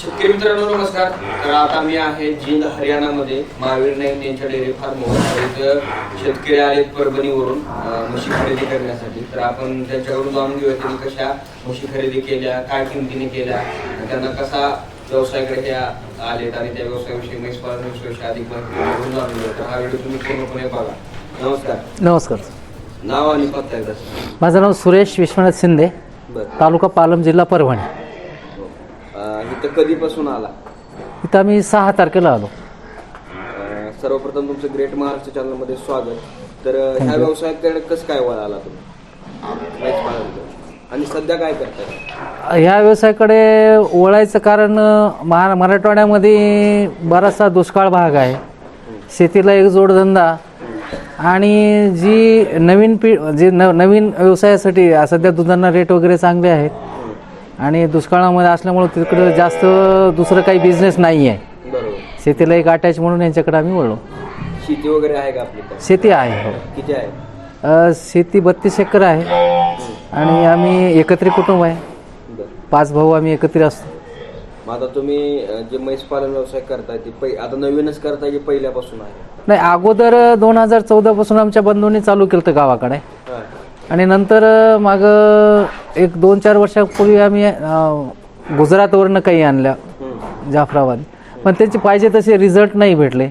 शेतकरी मित्रांनो नमस्कार. तर आता मी आहे जिंद हरियाणामध्ये. महावीर नाईक यांच्या डेअरी फार्मवर इथं शेतकरी आलेत परभणीवरून म्हशी खरेदी करण्यासाठी. तर आपण त्यांच्याकडून जाणून घेऊया त्यांनी कशा म्हशी खरेदी केल्या काय किमतीने केल्या त्यांना कसा व्यवसायाकडे हे आलेत आणि त्या व्यवसायाविषयी म्हैस पालन अधिक माहिती जाणून घेऊया. तर हा व्हिडिओ तुम्ही पूर्णपणे बघा. नमस्कार. नमस्कार नाव आणि पत्ता. माझं नाव सुरेश विश्वनाथ शिंदे बरं. तालुका पालम जिल्हा परभणी. इथं कधीपासून आला? इथं आम्ही सहा तारखेला आलो. अं, सर्वप्रथम तुमचं ग्रेट महाराष्ट्र चॅनलमध्ये स्वागत. तर अं, ह्या व्यवसायाकडे कसं काय वळ आला तुम्ही. आणि सध्या काय करताय? ह्या व्यवसायाकडे वळायचं कारण अं, महा मराठवाड्यामध्ये बराचसा दुष्काळ भाग आहे. शेतीला एक जोडधंदा आणि जी नवीन पी जी न नवीन व्यवसायासाठी सध्या दुधांना रेट वगैरे चांगले आहेत. आणि दुष्काळामध्ये असल्यामुळं तिकडं जास्त दुसरं काही बिझनेस नाही आहे बरोबर. शेतीला एक अटॅच म्हणून यांच्याकडे आम्ही वळलो. शेती वगैरे आहे का आपली? शेती आहे हो. किती आहे? अ, शेती बत्तीस एकर आहे. आणि आम्ही एकत्रित कुटुंब आहे. बरं. पाच भाऊ आम्ही एकत्रित असतो. मग आता तुम्ही अं, जे म्हैस पालन व्यवसाय करताय ते पै आता नवीनच करताय की पहिल्यापासून आहे? नाही अगोदर दोन हजार चौदापासून आमच्या बंधूंनी चालू केलं होतं गावाकडे. हा. आणि नंतर माग एक दोन चार वर्षापूर्वी आम्ही गुजरातवरनं काही आणल्या. जाफराबाद पण त्याचे पाहिजे तसे रिझल्ट नाही भेटले.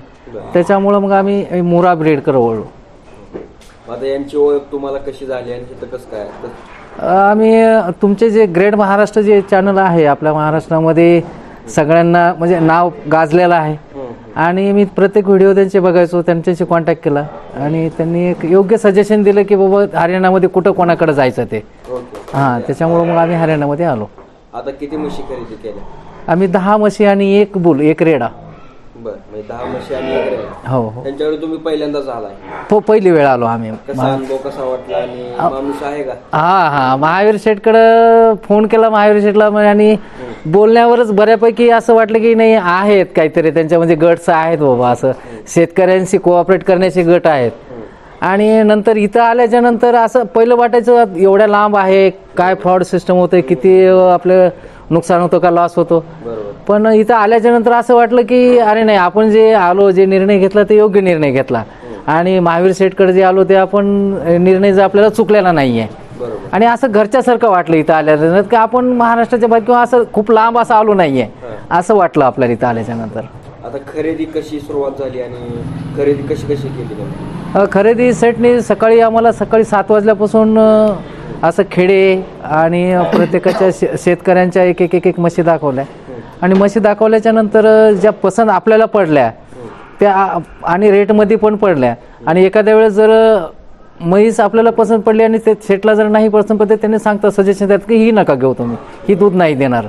त्याच्यामुळं मग आम्ही मुरा मग आता यांची ओळख तुम्हाला कशी झाली आणि कसं काय आम्ही तुमचे जे ग्रेट महाराष्ट्र जे चॅनल आहे आपल्या महाराष्ट्रामध्ये सगळ्यांना म्हणजे नाव गाजलेलं आहे. आणि मी प्रत्येक व्हिडिओ त्यांचे बघायचो त्यांच्याशी कॉन्टॅक्ट केला. आणि त्यांनी एक योग्य सजेशन दिलं की बाबा हरियाणामध्ये कुठं कोणाकडे जायचं ते. हां त्याच्यामुळं मग आम्ही हरियाणामध्ये आलो. आता किती म्हशी खरेदी केल्या? आम्ही दहा म्हशी आणि एक बुल एक रेडा. बरं म्हणजे दहा म्हशी आणि एक रेड. हो हो. त्यांच्याकडे तुम्ही पहिल्यांदाच आलाय. हो पहिली वेळ आलो आम्ही. कसा अनुभव कसा वाटला आणि माणूस आहे का? हा हा. महावीर शेठकडं फोन केला महावीर शेठला आणि बोलण्यावरच बऱ्यापैकी असं वाटलं की नाही आहेत काहीतरी त्यांच्यामध्ये गट्स आहेत बाबा असं. शेतकऱ्यांशी कोऑपरेट करण्याचे गट आहेत. आणि नंतर इथं आल्याच्यानंतर असं पहिलं वाटायचं एवढ्या लांब आहे काय फ्रॉड सिस्टम होतं किती आपलं नुकसान होतं का लॉस होतो. पण इथं आल्याच्यानंतर असं वाटलं की अरे नाही आपण जे आलो जे निर्णय घेतला ते योग्य निर्णय घेतला. आणि महावीर शेठकडे जे आलो ते आपण निर्णय जो आपल्याला चुकलेला नाही आहे आणि असं घरच्यासारखं वाटलं इथं आल्यानंतर. की आपण महाराष्ट्राच्या बाहेर किंवा असं खूप लांब असं आलो नाही आहे असं वाटलं आपल्याला इथं आल्याच्यानंतर आता खरेदी कशी सुरुवात झाली आणि खरेदी कशी कशी केली खरेदी सेटनी सकाळी आम्हाला सकाळी सात वाजल्यापासून असं खेडे आणि प्रत्येकाच्या शे शेतकऱ्यांच्या एक एक एक एक म्हशी दाखवल्या आणि म्हशी दाखवल्याच्या नंतर ज्या पसंत आपल्याला पडल्या त्या आणि रेटमध्ये पण पडल्या. आणि एखाद्या वेळेस जर म्हैस आपल्याला पसंत पडली आणि ते शेटला जर नाही पसंत पडते त्यांनी सांगतात सजेशन देतात की ही नका घेऊ तुम्ही. ही दूध नाही देणार.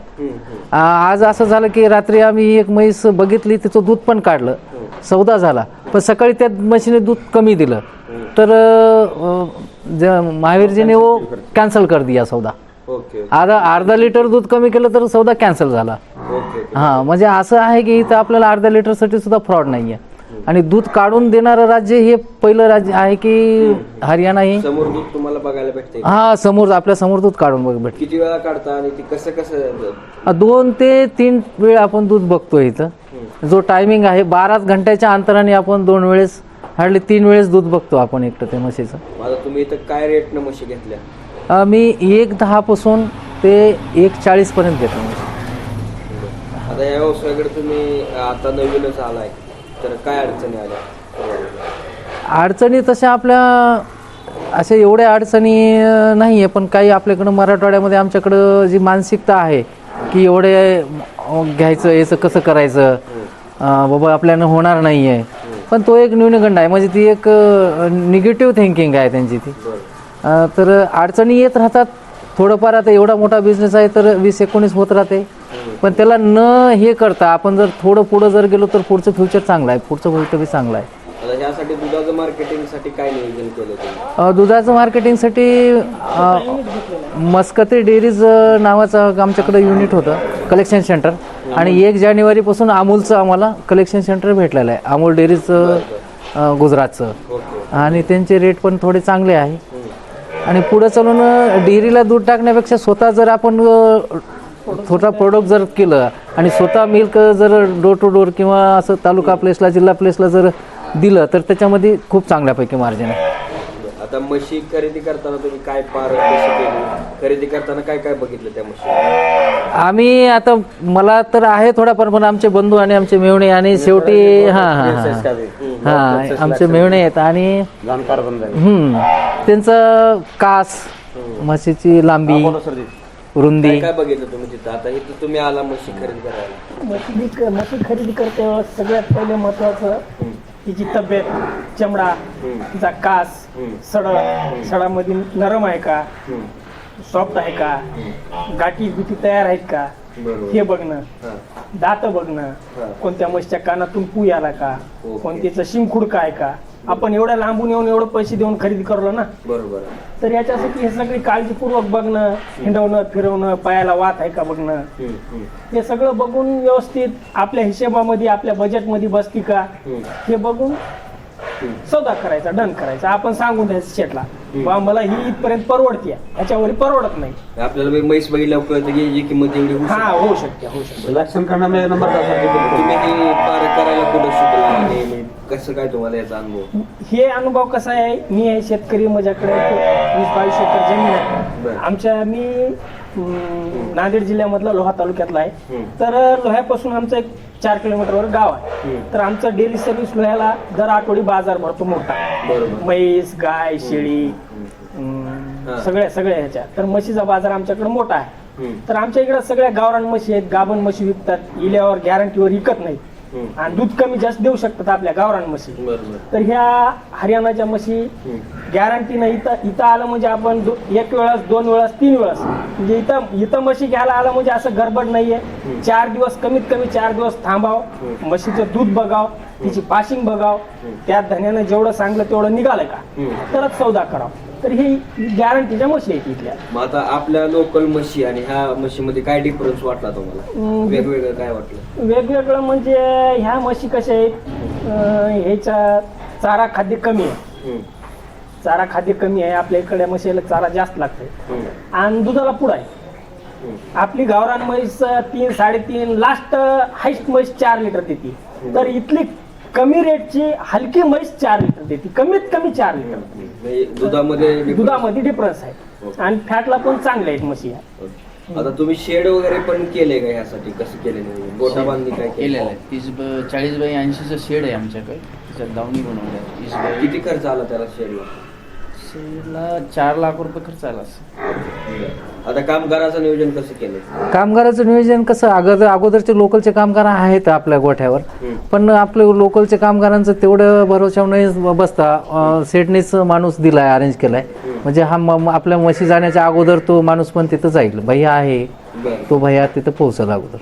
आज असं झालं की रात्री आम्ही एक म्हैस बघितली तिचं दूध पण काढलं. सौदा झाला. पण सकाळी त्या म्हशीने दूध कमी दिलं. तर महावीरजीने वो कॅन्सल कर दिया सौदा. आता अर्धा लिटर दूध कमी केलं तर सौदा कॅन्सल झाला. हां म्हणजे असं आहे की इथं आपल्याला अर्धा लिटरसाठी सुद्धा फ्रॉड नाही आहे आणि दूध काढून देणारं राज्य हे पहिलं राज्य आहे की हरियाणा हे? समोर दूध तुम्हाला बघायला भेटते हा समोर आपल्यासमोर दूध काढून बघ भेट किती वेळा काढता आणि ती कसं कसं दोन ते तीन वेळ आपण दूध बघतो इथं. जो टायमिंग आहे बाराच घंट्याच्या अंतराने आपण दोन वेळेस हार्डली तीन वेळेस दूध बघतो आपण एकटं ते म्हशीचं. माझा तुम्ही इथं काय रेटनं म्हशी घेतल्या? अं, मी एक दहापासून ते एक चाळीसपर्यंत घेतो म्हशी. आता या व्यवसायाकडे तुम्ही आता नवीनच आलाय. तर काय अडचणी आल्या? अडचणी तशा आपल्या अशा एवढ्या अडचणी नाही आहे पण काही आपल्याकडं मराठवाड्यामध्ये आमच्याकडं जी मानसिकता आहे की एवढे घ्यायचं याचं कसं करायचं? बाबा आपल्यानं होणार नाही आहे पण तो एक न्यूनगंड आहे. म्हणजे ती एक निगेटिव्ह थिंकिंग आहे त्यांची ती. तर अडचणी येत राहतात थोडंफार आता एवढा मोठा बिझनेस आहे तर वीस एकोणीस होत राहते. पण त्याला न हे करता आपण जर थोडं पुढं जर गेलो तर पुढचं फ्युचर चांगलं आहे. पुढचं भवितव्य चांगलं आहे. दुधाचं मार्केटिंगसाठी काय नियोजन केलं तुम्ही? अ, दुधाचं मार्केटिंगसाठी मस्कते डेअरीज नावाचं आमच्याकडे युनिट होतं कलेक्शन सेंटर आणि एक जानेवारीपासून अमूलचं आम्हाला कलेक्शन सेंटर भेटलेलं आहे. अमूल डेअरीजचं अ, गुजरातचं. आणि त्यांचे रेट पण थोडे चांगले आहे. आणि पुढे चालून डेअरीला दूध टाकण्यापेक्षा स्वतः जर आपण अ, स्वतः प्रोडक्ट जर केलं आणि स्वतः मिल्क जर डोर टू डोर किंवा असं तालुका प्लेसला जिल्हा प्लेसला जर दिलं तर त्याच्यामध्ये खूप चांगल्यापैकी मार्जिन आहे. आता म्हशी खरेदी करताना तुम्ही काय पार कशी केली? खरेदी करताना काय काय बघितलं त्या म्हशी आम्ही आता मला तर आहे थोडाफार पण आमचे बंधू आणि आमचे मेवणे आणि शेवटी हां हां हां. हां आमचे मेवणे आहेत आणि जानकार बन रहे हम्म, त्यांचं कास म्हशीची लांबी रुंदी. काय बघितलं तुम्ही तिथं? आता इथं तुम्ही आला म्हशी खरेदी करायला. म्हशी म्हशी खरेदी करते वेळेस सगळ्यात पहिले महत्वाचं तिची तब्येत चमडा तिचा कास सड सडामध्ये नरम आहे का? सॉफ्ट आहे का? गाठी बिटी तयार आहेत का? हे बघणं. दात बघणं. कोणत्या म्हशीच्या कानातून पू आला का? ओके. कोणतीचं शिंखुड काय का? आपण एवढ्या लांबून येऊन एवढं पैसे देऊन खरेदी करलो ना बरोबर. आहे. तर याच्यासाठी हे सगळी काळजीपूर्वक बघणं हिंडवणं फिरवणं पायाला वात आहे का बघणं? हम्म, हम्म, हे सगळं बघून व्यवस्थित आपल्या हिशेबामध्ये आपल्या बजेटमध्ये बसती का? हम्म. हे बघून सौदा करायचा डन करायचा. आपण सांगून द्यायचं शेटला बा मला ही इथपर्यंत परवडते ह्याच्यावर परवडत नाही. आपल्याला बी म्हैस बघितल्यावर कळतं की याची किंमत एवढी होऊ हा होऊ शकते होऊ शकते. में एक नंबर तुम्ही पार करायला कुठं शिकला म्हणजे कसं काय तुम्हाला याचा अनुभव? हे अनुभव कसा आहे? मी आहे शेतकरी माझ्याकडे वीस बावीस एकर जमीन आहे. बरं. आमच्या मी अं, नांदेड जिल्ह्यामधला लोहा तालुक्यातला आहे. हम्म. तर लोह्यापासून आमचं एक चार किलोमीटरवर गाव आहे. हम्म. तर आमचं डेली सर्व्हिस लोह्याला दर आठवडी बाजार भरतो मोठा. बरोबर. म्हैस गाय शेळी हा. सगळ्या सगळ्या ह्याच्या. तर म्हशीचा बाजार आमच्याकडे मोठा आहे. हम्म, तर आमच्या इकडे सगळ्या गावरान म्हशी आहेत गाभण म्हशी विकतात. इल्यावर गॅरंटीवर विकत नाही. आणि दूध कमी जास्त देऊ शकतात आपल्या गावरान म्हशी. तर ह्या हरियाणाच्या म्हशी हम्म. गॅरंटीनं इथं इथं आलं म्हणजे आपण एक वेळास दोन वेळास तीन वेळास. म्हणजे इथं इथं म्हशी घ्यायला आलं म्हणजे असं गडबड नाहीये. चार दिवस कमीत कमी चार दिवस थांबाव. म्हशीचं दूध बघाव. तिची पाशिंग बघाव. त्या धन्यानं जेवढं सांगलं तेवढं निघालं का. तरच सौदा करावं. तर ही गॅरंटीच्या म्हशी आहेत इथल्या. मग आता आपल्या लोकल म्हशी आणि ह्या म्हशीमध्ये काय डिफरन्स वाटला तुम्हाला? हम्म. वेगवेगळं काय वाटलं? वेगवेगळं म्हणजे ह्या म्हशी कशा आहेत? अं, ह्याचा चारा खाद्य कमी आहे. हम्म, चारा खाद्य कमी आहे. आपल्या इकडे म्हशीला चारा जास्त लागते हम्म, आणि दुधाला पुढं आहे. हम्म. आपली गावरान म्हैस तीन साडेतीन लास्ट हायस्ट म्हैस चार लिटर देते. तर इथली कमी रेटची हलकी म्हैस चार लिटर देते. कमीत कमी चार लिटर म्हणजे दुधामध्ये दुधामध्ये डिफरन्स आहे. आणि फॅटला पण चांगल्या आहेत म्हशी ह्या. आता तुम्ही शेड वगैरे पण केले का ह्यासाठी कसं केले गोटा बांधणी काय केलेलं आहे? तीस ब- चाळीस बाय ऐंशीचं शेड आहे आमच्याकडे. त्याच्यात दावणी बनवल्या आहेत. तीस बाय किती खर्च आला त्याला शेडला? चार लाख रुपये खर्च आला असेल. आता कामगाराचं नियोजन कसं केलं? कामगाराचं नियोजन कसं अगोदर अगोदरचे लोकलचे कामगार आहेत आपल्या गोठ्यावर. पण आपले लोकलचे कामगारांचं तेवढं भरोशावर नाही बसता अं, सेटनेच माणूस दिलाय अरेंज केलाय. म्हणजे हा म- म- आपल्या म्हशी जाण्याच्या अगोदर तो माणूस पण तिथं जाईल. भैया आहे. बरं. तो भैया तिथं पोहोचल अगोदर.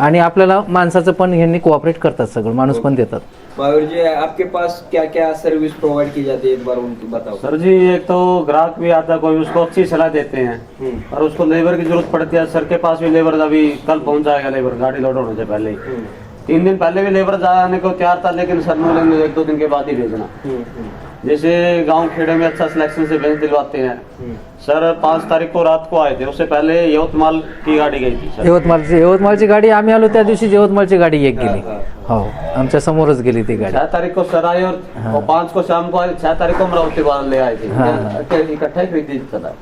आणि आपल्याला माणसाचं पण ह्यांनी कोऑपरेट करतात सगळं माणूस पण देतात. महावीर जी आपके पास क्या क्या सर्विस प्रोवाइड की जाती है एक बार उनको बताओ. सर जी एक तो ग्राहक भी आता है कोई उसको अच्छी सलाह देते हैं हम्म, और उसको लेबर की जरूरत पड़ती है। सर के पास भी लेबर अभी कल पहुंच जाएगा लेबर गाड़ी लोड होने से पहले ही। हम्म, तीन दिन पहले भी लेबर जाने को तैयार था लेकिन सर ने बोले एक दो दिन के बाद ही भेजना। हम्म, हम्म, जैसे गांव खेड़े में अच्छा सिलेक्शन से भैंस दिलवाते हैं. सर पाँच तारीख को रात को आए थे। उससे पहले यवतमाल की गाड़ी गई थी सर। यवतमाळची यवतमाळची गाडी आम्ही आलो त्या दिवशी यवतमाळची गाडी एक गेली। हा, हो आमच्या समोरच गेली ती गाडी. छह तारीख को सर आए और, और पाँच को शाम को आए। छह तारीख को अमरावती वाले ले आए थे। हाँ। इकट्ठे- इकट्ठे खरीदी चला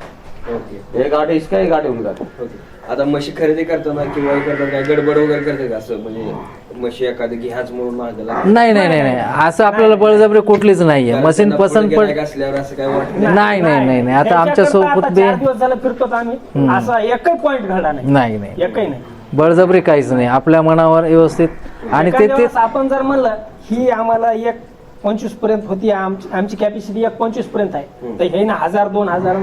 ओके. ये गाड़ी इसका ये गाड़ी उनका ओके. आता म्हशी खरेदी करताना किंवा हे करताना काय गडबड वगैरे करते का असं? म्हणजे म्हशी एखादी घ्याच म्हणून मागायला नाही नाही नाही नाही. असं आपल्याला बळजबरी कुठलीच नाहीये मशीन पसंत पड असल्यावर असं काय वाटत नाही. नाही नाही नाही आता आमच्यासोबत आता बी चार दिवस झालं फिरतो आम्ही. असा एकही पॉइंट घडला नाही. नाही नाही. एकही नाही. बळजबरी काहीच नाही. आपल्या मनावर व्यवस्थित. आणि ते एखाद्या ते वेळेस आपण जर म्हणलं ही आम्हाला एक पंचवीसपर्यंत होती. आमची आमची कॅपॅसिटी एक पंचवीसपर्यंत आहे. तर हे ना हजार दोन हजार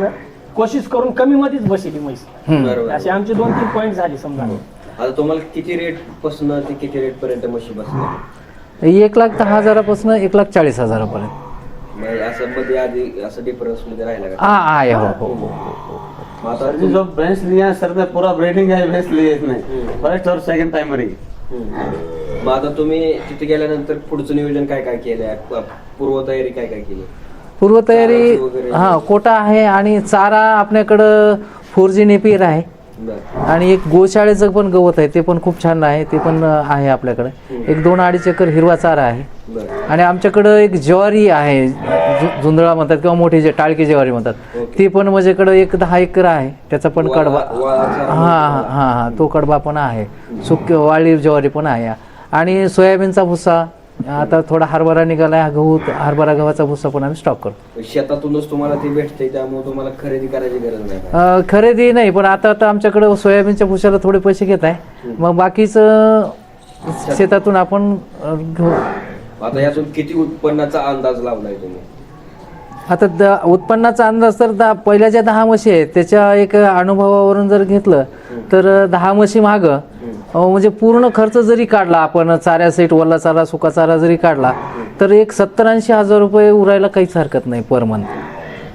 कोशिश करून कमी मध्येच बसली म्हैस. बरोबर. असे आमचे दोन तीन पॉईंट झाले समजा. आता तुम्हाला किती रेटपासून ते किती रेट पर्यंत म्हशी बसल्या? एक लाख दहा हजारापासून एक लाख चाळीस हजारापर्यंत. म्हणजे असं मध्ये आधी असं डिफरन्समध्ये राहिला का? हा आहे हो हो. हो मग आता सर जी जो भैंस लिया है सर ने पूरा ब्रीडिंग है भैंस लिए इसने। फर्स्ट और सेकंड टाइमरी हम्म. मग आता तुम्ही तिथे गेल्यानंतर पुढचं नियोजन काय काय केलंय? पूर्वतयारी काय काय केली? पूर्वतयारी. हा कोटा आहे आणि चारा आपल्याकडं फोर जी नेपियर आहे आणि एक गोशाळेचं पण गवत आहे ते पण खूप छान आहे ते पण आहे आपल्याकडे. एक दोन अडीच एकर हिरवा चारा आहे. आणि आमच्याकडं एक ज्वारी आहे झु- झुंधळा म्हणतात किंवा मोठी जे टाळकी ज्वारी म्हणतात. ती पण माझ्याकडं एक दहा एकर आहे त्याचा पण कडबा हा हा हा हा तो कडबा पण आहे. सुक वाळी ज्वारी पण आहे. आणि सोयाबीनचा भुसा आता थोडा हरभरा निघाला आहे गहू हरभरा गव्हाचा भुसा पण आम्ही स्टॉक करतो. शेतातूनच तुम्हाला ते भेटते त्यामुळे तुम्हाला खरेदी करायची गरज नाही अं, खरेदी नाही पण आता आता आमच्याकडं सोयाबीनच्या भुशाला थोडे पैसे घेत आहे. मग बाकीचं शेतातून आपण अं, घेऊ आता यातून किती उत्पन्नाचा अंदाज लावलाय तुम्ही? आता द उत्पन्नाचा अंदाज तर दा पहिल्या ज्या दहा म्हशी आहेत त्याच्या एक अनुभवावरून जर घेतलं तर दहा म्हशी माग म्हणजे पूर्ण खर्च जरी काढला आपण चाऱ्या सेट वल्ला चारा सुका चारा जरी काढला तर एक सत्तर ऐंशी हजार रुपये उरायला काहीच हरकत नाही पर मंथ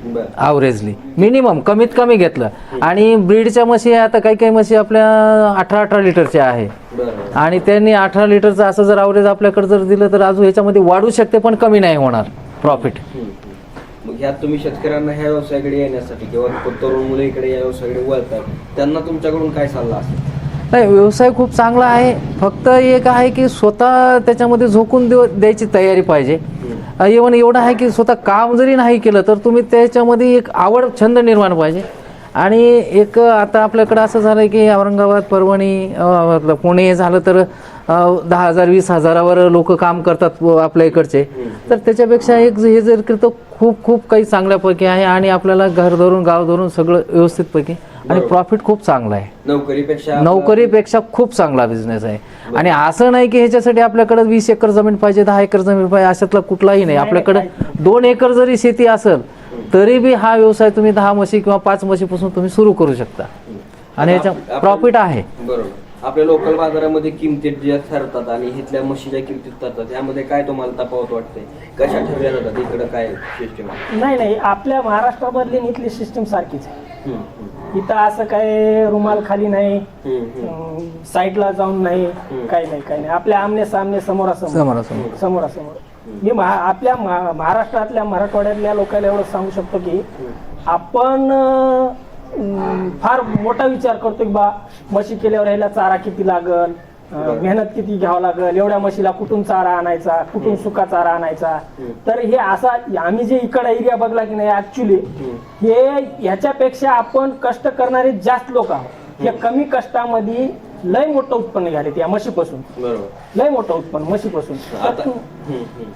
बरं. ॲव्हरेजली मिनिमम कमीत कमी घेतलं. आणि ब्रीडच्या म्हशी आता काही काही म्हशी आपल्या अठरा अठरा लिटरच्या आहे. आणि त्यांनी अठरा लिटरचं असं जर ॲव्हरेज आपल्याकडे जर दिलं तर अजून ह्याच्यामध्ये वाढू शकते पण कमी नाही होणार. प्रॉफिट. मग ह्यात तुम्ही शेतकऱ्यांना ह्या व्यवसायाकडे येण्यासाठी किंवा तरुण मुलं इकडे या व्यवसायाकडे वळतात त्यांना तुमच्याकडून काय सल्ला असेल? नाही व्यवसाय खूप चांगला आहे. फक्त एक आहे की स्वतः त्याच्यामध्ये झोकून द्यायची तयारी पाहिजे. इवन एवढं आहे की स्वतः काम जरी नाही केलं तर तुम्ही त्याच्यामध्ये एक आवड छंद निर्माण पाहिजे. आणि एक आता आपल्याकडं असं झालं की औरंगाबाद परभणी पुणे हे झालं तर दहा हजार वीस हजारावर लोक काम करतात व आपल्या इकडचे. तर त्याच्यापेक्षा एक हे जर केलं तर खूप खूप काही चांगल्यापैकी आहे आणि आपल्याला घर धरून गाव धरून सगळं व्यवस्थितपैकी आणि प्रॉफिट खूप चांगला आहे. नोकरीपेक्षा नोकरीपेक्षा खूप चांगला बिझनेस आहे. आणि असं नाही की ह्याच्यासाठी आपल्याकडे वीस एकर जमीन पाहिजे दहा एकर जमीन पाहिजे अशातला कुठलाही नाही. आपल्याकडे दोन एकर जरी शेती असेल तरी बी हा व्यवसाय तुम्ही दहा म्हशी किंवा पाच म्हशीपासून तुम्ही सुरू करू शकता. आणि याच्या प्रॉफिट आहे. बरोबर. आपल्या लोकल बाजारामध्ये किमती ज्या ठरतात आणि इथल्या म्हशीच्या किमतीत ठरतात यामध्ये काय तुम्हाला तफावत वाटते? कशा ठरल्या जातात? इकडं काय सिस्टम नाही नाही. आपल्या महाराष्ट्रामधली आणि इथली सिस्टम सारखीच आहे. इथं असं काय रुमाल खाली नाही साईडला जाऊन नाही काही नाही काही नाही. आपल्या आमने सामने समोरासमोर. समोरासमोर. समोरासमोर. मी महा आपल्या महा- महाराष्ट्रातल्या मराठवाड्यातल्या लोकांना एवढं सांगू शकतो की आपण फार मोठा विचार करतो की बा म्हशी केल्यावर ह्याला चारा किती लागल मेहनत किती घ्यावं लागल एवढ्या म्हशीला कुठून चारा आणायचा कुठून सुका चारा आणायचा? तर हे असा आम्ही जे इकडे एरिया बघला की नाही ऍक्च्युली हे ह्याच्यापेक्षा आपण कष्ट करणारे जास्त लोक आहोत. हे कमी कष्टामध्ये लय मोठं उत्पन्न घ्याले या म्हशीपासून. बरोबर. लय मोठं उत्पन्न म्हशीपासून. आता हम्म, हम्म.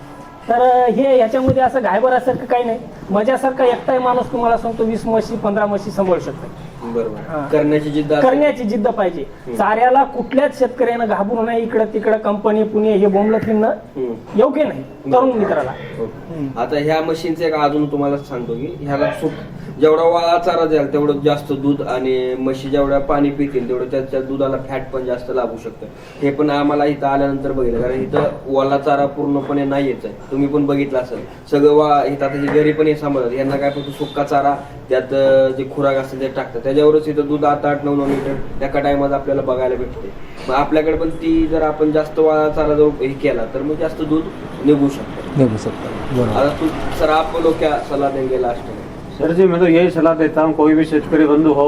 तर हे याच्यामध्ये असं घायबरासारखं काही नाही. माझ्यासारखा एकटाही माणूस तुम्हाला सांगतो वीस म्हशी पंधरा म्हशी सांभाळू शकतो. बरोबर. करण्याची जिद्द असेल. करण्याची जिद्द पाहिजे. चाऱ्याला कुठल्याच शेतकऱ्यानं घाबरू नये. इकडं तिकडं कंपनी पुणे हे बोंबलं फिरणं हम्म. योग्य नाही. तरुण मित्राला. ओके. आता ह्या मशीनचं एक अजून तुम्हाला सांगतो की ह्याला जेवढा वाळा चारा द्याल तेवढं जास्त दूध आणि म्हशी जेवढ्या पाणी पितील तेवढं त्याच्या दुधाला फॅट पण जास्त लागू शकतं. हे पण आम्हाला इथं आल्यानंतर बघितलं कारण इथं वाला चारा पूर्णपणे नाही येत आहे. तुम्ही पण बघितलं असेल. सगळं वा इथं आता घरी पण हे सांभाळतात यांना काय फक्त सुक्का चारा त्यात जे खुराक असते ते टाकतात. त्याच्यावरच इथं दूध आठ आठ नऊ नऊ लिटर एका टायमात आपल्याला बघायला भेटते. मग आपल्याकडे पण ती जर आपण जास्त वाळा चारा जर हे केला तर मग जास्त दूध निघू शकतं. निघू शकतो. आता तू सर आप लोग क्या सलाह देंगे लास्ट में सर जी मैं तो यही सलाह देता हूँ कोई भी शेतकारी बंधु हो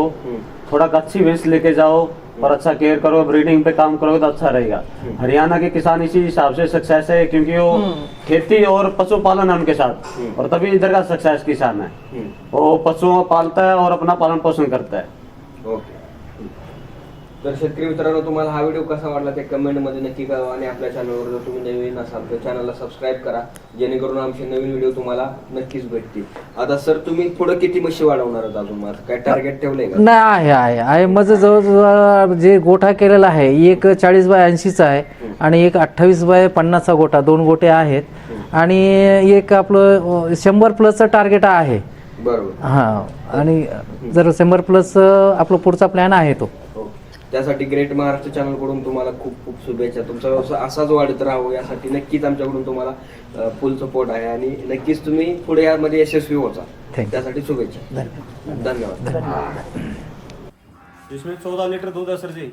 थोड़ा अच्छी भैंस लेके जाओ और अच्छा केयर करो ब्रीडिंग पे काम करोगे तो अच्छा रहेगा। हरियाणा के किसान इसी हिसाब से सक्सेस है क्योंकि वो खेती और पशुपालन है उनके साथ और तभी इधर का सक्सेस किसान है। वो पशुओं को पालता है और अपना पालन पोषण करता है। ओके। तर शेतकरी मित्रांनो तुम्हाला हा व्हिडिओ कसा वाटला ते कमेंटमध्ये नक्की कळवा आणि आपल्या चॅनलवर जर तुम्ही नवीन असाल तर चॅनलला सबस्क्राईब करा जेणेकरून आमचे नवीन व्हिडिओ तुम्हाला नक्कीच भेटतील. आता सर तुम्ही पुढे किती म्हशी वाढवणार आहात अजून माझं काय टार्गेट ठेवलंय का? नाही आहे आहे. आहे माझं जवळजवळ जे गोठा केलेला आहे एक चाळीस बाय ऐंशीचा आहे आणि एक अठ्ठावीस बाय पन्नासचा गोठा दोन गोटे आहेत. आणि एक आपलं शंभर प्लसचं टार्गेट आहे. बरोबर. हां आणि जर शंभर प्लस आपला पुढचा प्लॅन आहे तो. त्यासाठी ग्रेट महाराष्ट्र चॅनलकडून तुम्हाला खूप खूप शुभेच्छा. तुमचा व्यवसाय असाच वाढत राहू यासाठी नक्कीच आमच्याकडून तुम्हाला फुल सपोर्ट आहे. आणि नक्कीच तुम्ही पुढे यामध्ये यशस्वी होता. त्यासाठी शुभेच्छा. धन्यवाद. इसमें चौदह लीटर दूध है सर जी?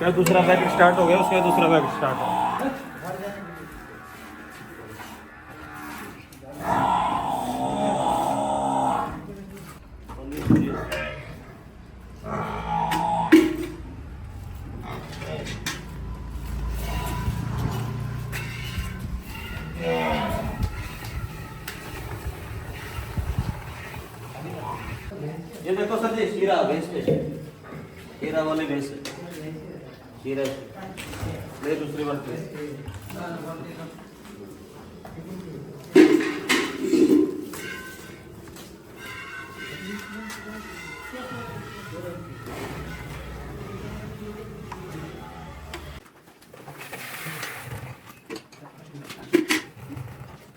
उसका दूसरा बैग स्टार्ट हो गया उसका दूसरा बैग स्टार्ट हो गया।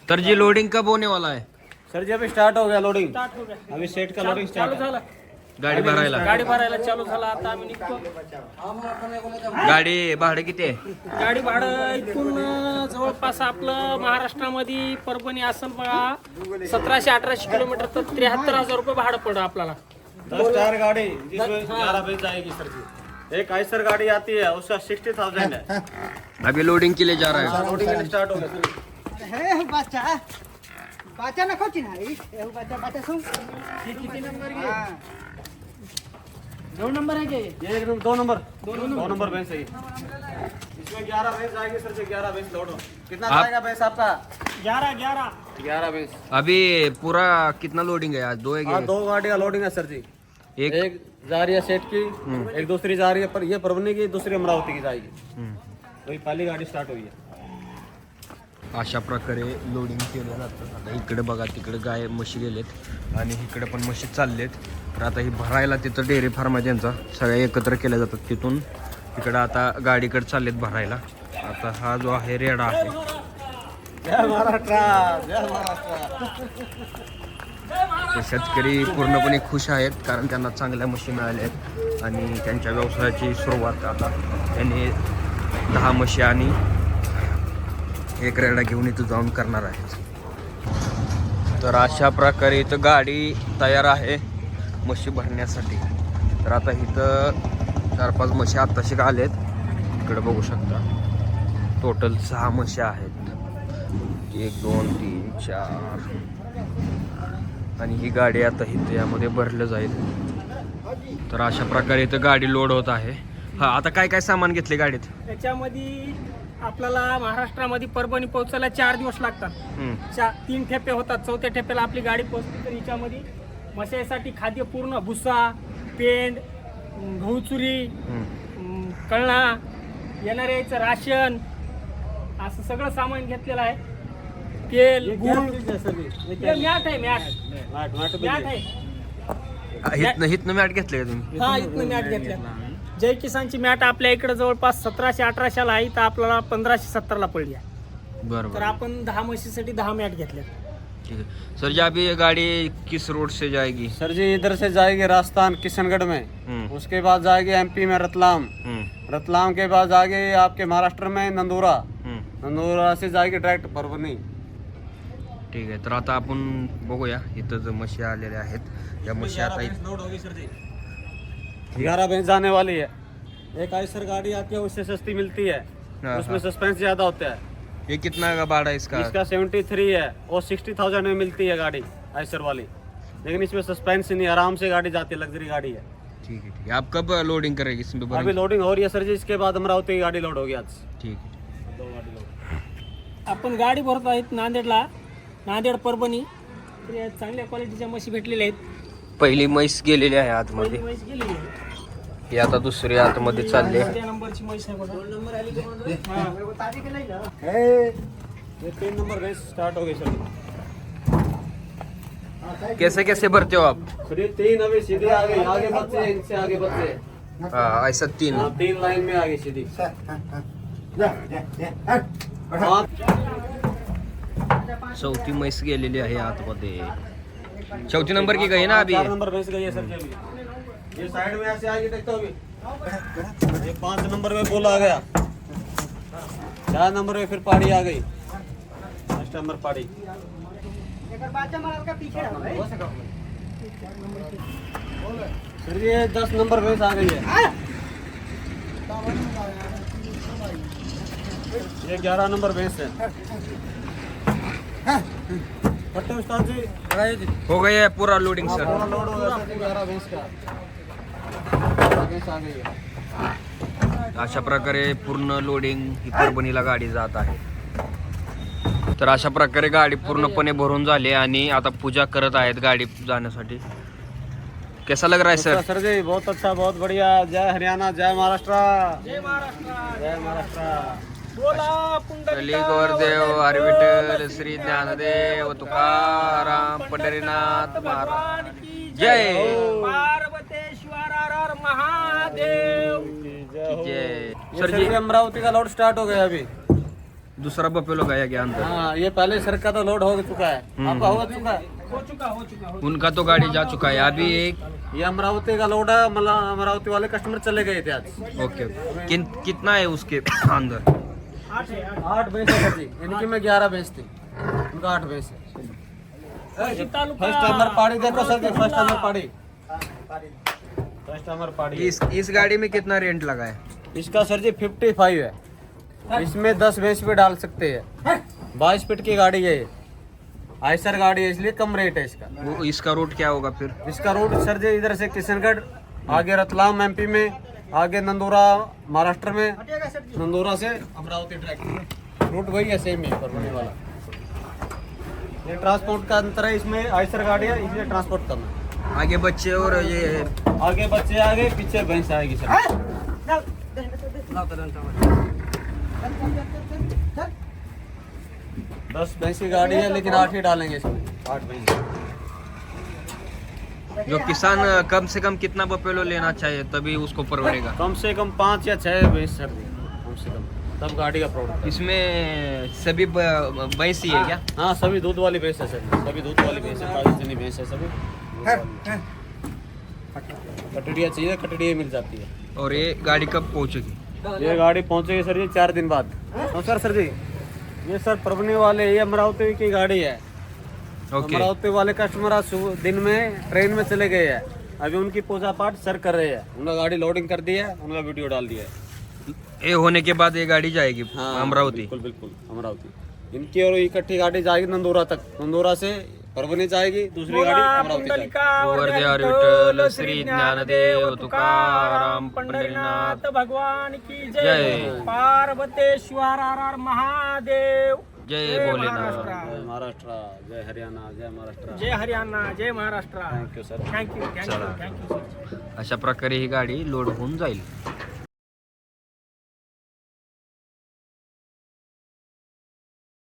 तर जी लोडिंग कब होने वाला है? सर जी अभी स्टार्ट हो गया लोडिंग स्टार्ट हो गया अभी सेट का लोडिंग चालू स्टार्ट झालं. गाडी भरायला. गाडी भरायला चालू झाला आता आम्ही निघतो. गाडी भाडं किती आहे? गाडी भाडं इथून जवळपास आपलं महाराष्ट्रामध्ये परभणी असेल बघा सतराशे अठराशे किलोमीटर तर त्र्याहत्तर हजार रुपये भाडं पडलं आपल्याला. दस टायर गाड़ी. जिसमें ग्यारह भैंस आएगी सर जी. एक आइसर गाड़ी आती है उसका सिक्सटी थाउजेंड है. अभी लोडिंग के लिए जा रहा है. लोडिंग स्टार्ट हो गया सर हे बाचा। बाचा नको चिन्हारी हे बाचा बाचा सुन किती नंबर की? ये? एक दो नंबर। दो नंबर। भैंस है इसमें ग्यारह भैंस आएगी सर जी ग्यारह भैंस लोड कितना जाएगा भैंस आपका? ग्यारह ग्यारह। ग्यारह भैंस। अभी पूरा कितना लोडिंग है आज? दो है हाँ दो गाड़ी का लोडिंग है सर जी। एक एक जा रही है सेठ की एक दूसरी जा रही है पर ये परवनी की दूसरी अमरावती की जाएगी। हम्म. वही पहली गाड़ी स्टार्ट हुई है। अशा प्रकारे लोडिंग केलं जातं. आता इकडे बघा तिकडे गाय म्हशी गेलेत आणि इकडे पण म्हशी चाललेत. तर आता ही भरायला तिथं डेअरी फार्म आहे त्यांचा. सगळ्या एकत्र केल्या जातात तिथून. इकडं आता गाडीकडे चाललेत भरायला. आता हा जो आहे रेडा आहे. शेतकरी पूर्णपणे खुश आहेत कारण त्यांना चांगल्या म्हशी मिळाल्या आहेत आणि त्यांच्या व्यवसायाची सुरुवात आता त्यांनी दहा म्हशी आणि एक रेडा घेऊन इथं जाऊन करणार आहेत तर अशा प्रकारे इथं गाडी तयार आहे म्हशी भरण्यासाठी. तर आता इथं चार पाच म्हशी आत्ताशी का आलेत. इकडे बघू शकता. टोटल सहा म्हशी आहेत. एक दोन तीन चार. आणि ही गाडी आता इथं यामध्ये भरलं जाईल. तर अशा प्रकारे इथं गाडी लोड होत आहे. हा आता काय काय सामान घेतले गाडीत? त्याच्यामध्ये आपल्याला महाराष्ट्रामध्ये परभणी पोहोचायला चार दिवस लागतात. तीन ठेपे होतात. चौथ्या ठेप्याला आपली गाडी पोहोचते तर हिच्यामध्ये मशाईसाठी खाद्य पूर्ण भुसा पेंड गहूचुरी कळणा येणाऱ्या याचं राशन असं सगळं सामान घेतलेलं आहे. तेल गुळ. है हे मॅट आहे मॅट माट आहे. हितनं हितनं मॅट घेतले का तुम्ही? हा इथनं मॅट घेतल्या. जय किसानची मॅट आपल्या इकडे जवळपास सतराशे अठराशेला आहे. तर आपल्याला पंधराशे सत्तरला पडली आहे. बरं तर आपण दहा म्हशीसाठी दहा मॅट घेतल्या ठीक है सर जी अभी ये गाड़ी किस रोड से जाएगी? सर जी इधर से जाएगी राजस्थान किशनगढ़ में. हम्म, उसके बाद जाएगी एमपी में रतलाम. हम्म, रतलाम के बाद आगे आपके महाराष्ट्र में नंदूरा. हम्म. नंदूरा से जाएगी डायरेक्ट परभनी ठीक आहे. तर आता आपण बघूया इथं जो म्हशी आलेल्या आहेत या म्हशी आता इथं- लोड होगी सर जी. ग्यारह भैंस जाने वाली है। एक आइसर गाड़ी आती है उससे सस्ती मिलती है। हाँ, उसमें हाँ। सस्पेंस ज़्यादा होता है। ये कितना का भाड़ा है इसका? इसका सेवेंटी थ्री है और सिक्सटी थाउज़ेंड में मिलती है गाड़ी आइसर वाली। लेकिन इसमें सस्पेंस नहीं आराम से गाड़ी जाती है लग्जरी गाड़ी है। ठीक है ठीक है। आप कब लोडिंग करेगी इसमें अभी लोडिंग हो रही है सर जी इसके बाद अमरावती की गाड़ी लोड होगी आज। ठीक है दो गाड़ी लोड आपण गाडी भरत आहेत नांदेडला नांदेड परभणी. तर या चांगल्या क्वालिटीच्या म्हशी भेटलेल्या आहेत. पहिली म्हैस गेलेली आहे आतमध्ये. म्हैस गेलेली आहे. ही आता दुसरी आतमध्ये चालली आहे. त्या नंबरची म्हैस आहे बघा. नंबर आली ये तीन नंबर भैंस स्टार्ट हो गई सर कैसे कैसे भरते हो आप? तीन अभी सीधे आगे आगे बच्चे इनसे आगे बच्चे हाँ, ऐसा तीन. तीन लाइन में आगे सीधी. चौथी म्हैस गेलेली आहे आतमध्ये. चौथी नंबर की गई ना अभी नंबर गई है सर ये साइड में ऐसे आगे देखते हो अभी। ये पाँच नंबर में बोला आ गया। चार नंबर में फिर पाड़ी आ गई। फ़र्स्ट नंबर सर जी ये दस नंबर भैंस आ गई है। ये ग्यारह नंबर भैंस है। जी। हो गई है पूरा लोडिंग हाँ, सर पूरा लोड हो गया। ग्यारह भैंस का अशा प्रकारे पूर्ण लोडिंग ही परभणीला गाडी जात आहे. तर अशा प्रकारे गाडी पूर्णपणे भरून झाली आणि आता पूजा करत आहेत गाडी जाण्यासाठी. कैसा लग रहा है सर सर जी बहुत अच्छा बहुत बढ़िया। जय हरियाणा जय महाराष्ट्र। जय महाराष्ट्र। जय महाराष्ट्र। कली गौरदेव श्री ज्ञानदेव तुकाराम पंढरीनाथ महाराज। जय. पार्वतेश्वर महादेव। जय। सर जी अमरावती का लोड स्टार्ट हो गया अभी। दूसरा बफेलो गया क्या अंदर हाँ ये पहले सर का तो लोड हो चुका है। आपका हो चुका? है हो चुका हो चुका हो उनका तो गाड़ी जा चुका है। अभी एक ये अमरावती का लोड है मतलब अमरावती वाले कस्टमर चले गए थे आज। ओके। किन कितना है उसके अंदर? आठ भैंस है इनकी में ग्यारह भैंस थी। उनका आठ भैंस है फ़र्स्ट नंबर पाड़ी देखो सर जी फ़र्स्ट नंबर पाड़ी। फ़र्स्ट नंबर पाड़ी। इस इस गाड़ी में कितना रेंट लगा है? इसका सर जी फिफ्टी फाइव है इसमें दस भैंस भी डाल सकते हैं। बाईस फीट की गाड़ी है ये। आयसर गाड़ी है इसलिए कम रेट है इसका। वो इसका रूट क्या होगा फिर? इसका रूट सर जी इधर से किशनगढ़ आगे रतलाम एमपी में आगे नंदूरा महाराष्ट्र में नंदूरा से अमरावती ट्रैक रूट वही है सेम ही परवने वाला। ये ट्रांसपोर्ट का अंतर है इसमें आयसर गाड़ी है इसलिए ट्रांसपोर्ट कम है। आगे बच्चे और ये आगे बच्चे आगे पीछे भैंस आएगी सर। दस भैंस की गाड़ी है लेकिन आठ ही डालेंगे इसमें। आठ भैंस। जो किसान कम से कम कितना बफेलो लेना चाहिए तभी उसको परवड़ेगा। कम से कम पाँच या छह भैंस सर। कम से कम। तब गाड़ी का प्रोडक्ट इसमें सभी ब- भैंस ही है क्या? हाँ सभी दूध वाली भैंस है सर सभी दूध वाली भैंस है ताजी भैंस है सभी। कटड़िया चाहिए कटड़िया मिल जाती है। और ये गाड़ी कब पहुंचेगी? ये गाड़ी पहुंचेगी सर जी चार दिन बाद। नमस्कार सर जी। ये सर परवनी वाले ये अमरावती की गाड़ी है। ओके। अमरावती वाले कस्टमर आज सुबह दिन में ट्रेन में चले गए हैं। अभी उनकी पूजा पाठ सर कर रहे हैं। उनका गाड़ी लोडिंग कर दी है उनका वीडियो डाल दिया है। ये होने के बाद ये गाड़ी जाएगी अमरावती। बिल्कुल बिल्कुल अमरावती। इनकी और इकट्ठी गाड़ी जाएगी नंदूरा तक। नंदूरा से परभणी जाएगी दूसरी गाड़ी अमरावती जाएगी। विठ्ठल श्री ज्ञानदेव तुकाराम पंढरीनाथ भगवान की जय। जय. पार्वतेश्वर हर हर महादेव। जय भोलेनाथ। महाराष्ट्र। जय महाराष्ट्र जय हरियाणा जय महाराष्ट्र। जय हरियाणा जय Maharashtra. Thank you sir thank you thank you चला. थँक्यू अशा प्रकारे ही गाडी लोड होऊन जाईल.